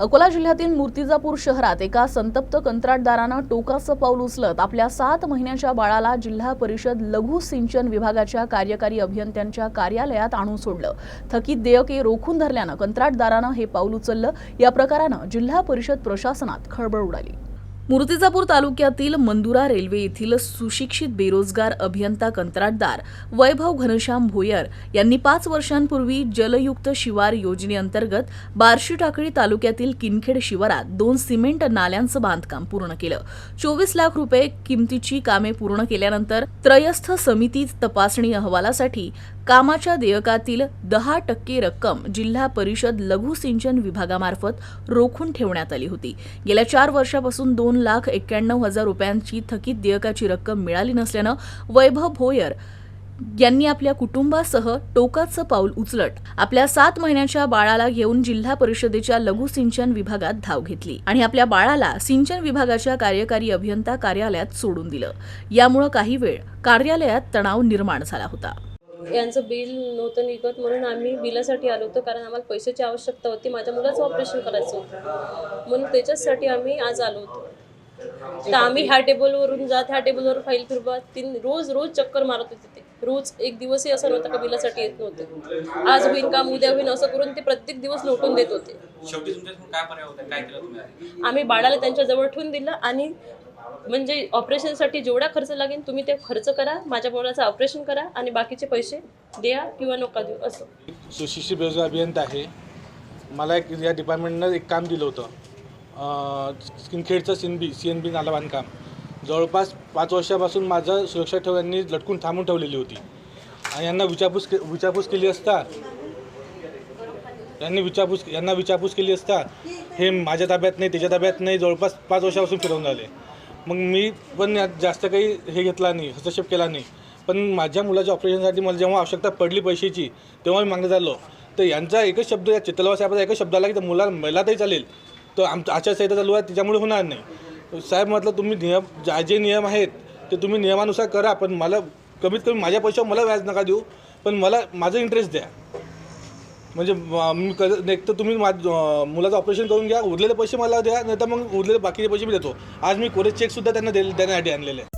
अकोला जिल्ह्यातील मूर्तिजापूर शहरात एका संतप्त कंत्राटदारानं टोकाचं पाऊल उचलत आपल्या सात महिन्याच्या बाळाला जिल्हा परिषद लघु सिंचन विभागाच्या कार्यकारी अभियंत्यांच्या कार्यालयात आणून सोडलं. थकीत देयके रोखून धरल्यानं कंत्राटदारानं हे पाऊल उचललं. या प्रकारानं जिल्हा परिषद प्रशासनात खळबळ उडाली. मूर्तिजापूर तालुक्यातील मंदुरा रेल्वे येथील सुशिक्षित बेरोजगार अभियंता कंत्राटदार वैभव घनश्याम भोयर यांनी पाच वर्षांपूर्वी जलयुक्त शिवार योजनेअंतर्गत बार्शी टाकळी तालुक्यातील किनखेड शिवारात दोन सिमेंट नाल्यांचं बांधकाम पूर्ण केलं. चोवीस लाख रुपये किमतीची कामे पूर्ण केल्यानंतर त्रयस्थ समिती तपासणी अहवालासाठी कामाच्या देयकातील दहा टक्के रक्कम जिल्हा परिषद लघु सिंचन विभागामार्फत रोखून ठेवण्यात आली होती. गेल्या चार वर्षापासून दोन लाख एक्क्याण्णव हजार रुपयांची थकीत देयकाची रक्कम मिळाली नसल्यानं वैभव भोयर यांनी आपल्या कुटुंबासह टोकाचं पाऊल उचलत आपल्या सात महिन्याच्या बाळाला घेऊन जिल्हा परिषदेच्या लघु सिंचन विभागात धाव घेतली आणि आपल्या बाळाला सिंचन विभागाच्या कार्यकारी अभियंता कार्यालयात सोडून दिलं. यामुळं काही वेळ कार्यालयात तणाव निर्माण झाला होता. यांचं बिल नव्हतं निघत म्हणून आम्ही बिलासाठी आलो होतो कारण आम्हाला पैशाची आवश्यकता होती. माझ्या मुलाचं ऑपरेशन करायचं होतं. म्हणून त्याच्याचसाठी आम्ही आज आलो होतो. तर आम्ही ह्या टेबलवरून जात ह्या टेबलवर फाईल फिरवा. तीन रोज रोज चक्कर मारत होते ते. रोज एक दिवसही असं नव्हतं का बिलासाठी येत नव्हते. आज होईन काम उद्या होईन असं करून ते प्रत्येक दिवस लोटून देत होते. शेवटी तुमच्याकडून काय पर्याय होता? काय केलं तुम्ही आधी? आम्ही बाळाला त्यांच्या जवळ ठेवून दिलं आणि म्हणजे ऑपरेशनसाठी जेवढा खर्च लागेल तुम्ही ते खर्च करा माझ्या मुलाचं ऑपरेशन करा आणि बाकीचे पैसे द्या किंवा नका देऊ असं. सुशिक्षित बेरोजगार अभियंता आहे. मला एक या डिपार्टमेंटनं एक काम दिलं होतं. स्किनखेडचं सीन बी सी एन बी नाला बांधकाम. जवळपास पाच वर्षापासून माझं सुरक्षा ठेव यांनी लटकून थांबून ठेवलेली होती. आणि यांना विचारपूस के विचारपूस केली असता यांनी विचारपूस यांना विचारपूस केली असता हे माझ्या ताब्यात नाही त्याच्या ताब्यात नाही जवळपास पाच वर्षापासून फिरवून आले मग मी पण यात जास्त काही हे घेतला नाही हस्तक्षेप केला नाही. पण माझ्या मुलाच्या ऑपरेशनसाठी मला जेव्हा आवश्यकता पडली पैशाची तेव्हा मी मागण्यात आलो तर यांचा एकच शब्द या चित्तलवा साहेबाचा एकच शब्द आला की त्या मुलाला मला तरी चालेल. तर आमचं आचारसंहिता चालू आहे त्याच्यामुळे होणार नाही. साहेब म्हटलं तुम्ही नियम जा- जे नियम आहेत ते तुम्ही नियमानुसार करा पण मला कमीत कमी माझ्या पैशावर मला व्याज नका देऊ पण मला माझं इंटरेस्ट द्या. म्हणजे मी कर एक तर तुम्ही मा मुलाचं ऑपरेशन करून घ्या उरलेले पैसे मला द्या नाही तर मग उरलेले बाकीचे पैसे मी देतो. आज मी कोरेज चेकसुद्धा त्यांना दे देण्यासाठी आणलेले आहे.